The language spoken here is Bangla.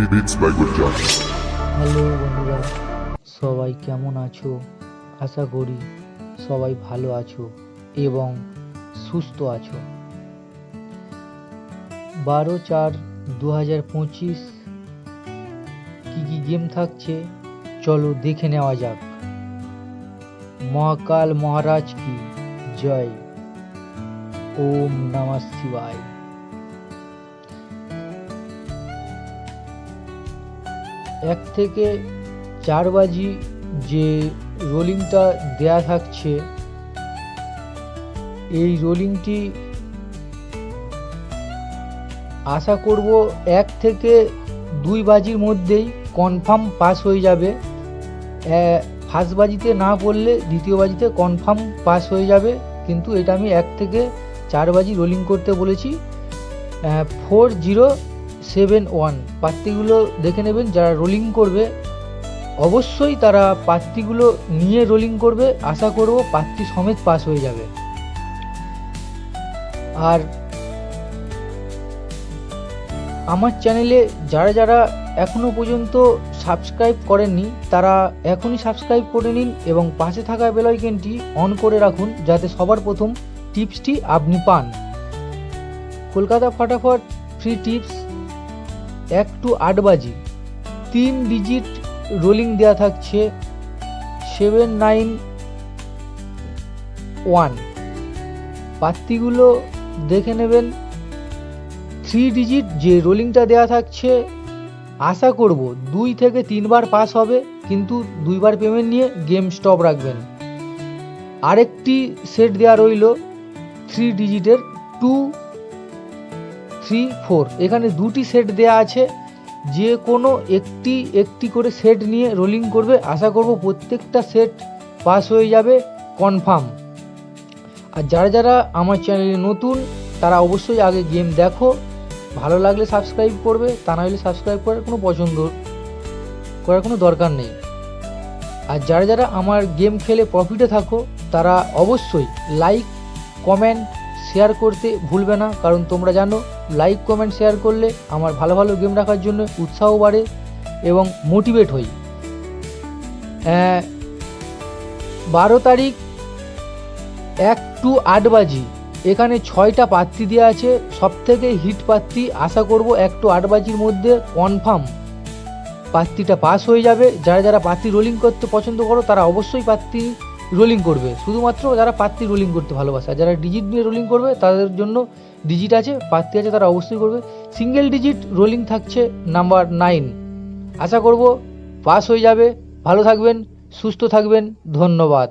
Good হ্যালো বন্ধুরা। সবাই কেমন আছো? আশা করি সবাই ভালো আছো এবং সুস্থ আছো। বারো চার দু হাজার পঁচিশ কী কী গেম থাকছে? চলো দেখে নেওয়া যাক। মহাকাল মহারাজ কি? জয়। ওম নমঃ শিবায়। এক থেকে চার বাজি যে রোলিংটা দেয়া থাকছে, এই রোলিংটি আশা করব এক থেকে দুই বাজির মধ্যেই কনফার্ম পাস হয়ে যাবে। ফার্স্ট বাজিতে না পড়লে দ্বিতীয় বাজিতে কনফার্ম পাস হয়ে যাবে, কিন্তু এটা আমি এক থেকে চার বাজি রোলিং করতে বলেছি। Four zero seven one. পাত্তিগুলো দেখে নেবেন, যারা রোলিং করবে, অবশ্যই তারা পাত্তিগুলো নিয়ে রোলিং করবে। আশা করব পাত্তি সমেত পাস হয়ে যাবে। আর আমার চ্যানেলে যারা যারা এখনও পর্যন্ত সাবস্ক্রাইব করেননি, তারা এখনই সাবস্ক্রাইব করে নিন এবং পাশে থাকা বেলাইকেনটি অন করে রাখুন, যাতে সবার প্রথম টিপসটি আপনি পান। কলকাতা ফাটাফট ফ্রি টিপস এক টু আট বাজি তিন ডিজিট রোলিং দেওয়া থাকছে সেভেন নাইন ওয়ান পাত্তিগুলো দেখে নেবেন। থ্রি ডিজিট যে রোলিংটা দেওয়া থাকছে, আশা করব দুই থেকে তিনবার পাস হবে, কিন্তু দুইবার পেমেন্ট নিয়ে গেম স্টপ রাখবেন। আরেকটি সেট দেওয়া রইল থ্রি ডিজিটের টু থ্রি ফোর এখানে দুটি সেট দেয়া আছে। যে কোনো একটি একটি করে সেট নিয়ে রোলিং করবে। আশা করব প্রত্যেকটা সেট পাস হয়ে যাবে। কনফার্ম আর যারা যারা আমার চ্যানেলে নতুন, তারা অবশ্যই আগে গেম দেখো। ভালো লাগলে সাবস্ক্রাইব করবে, তা না হলে সাবস্ক্রাইব করার কোনো পছন্দ, করার কোনো দরকার নেই। আর যারা যারা আমার গেম খেলে প্রফিটে থাকো, তারা অবশ্যই লাইক কমেন্ট শেয়ার করতে ভুলবে না, কারণ তোমরা জানো লাইক কমেন্ট শেয়ার করলে আমার ভালো ভালো গেম রাখার জন্য উৎসাহ বাড়ে এবং মোটিভেট হই। বারো তারিখ, এক টু আট বাজি। এখানে ছয়টা পাত্তি দেওয়া আছে। সব থেকে হিট পাত্তি আশা করব এক টু আট বাজির মধ্যে কনফার্ম পাত্তিটা পাস হয়ে যাবে। যারা যারা পাত্তি রোলিং করতে পছন্দ করো, তারা অবশ্যই পাত্তি রোলিং করবে। শুধুমাত্র যারা পাত্রী রোলিং করতে ভালোবাসে, আর যারা ডিজিট নিয়ে রোলিং করবে, তাদের জন্য ডিজিট আছে, পাত্রী আছে, তারা অবশ্যই করবে। সিঙ্গেল ডিজিট রোলিং থাকছে নাম্বার নাইন। আশা করব পাস হয়ে যাবে। ভালো থাকবেন, সুস্থ থাকবেন, ধন্যবাদ।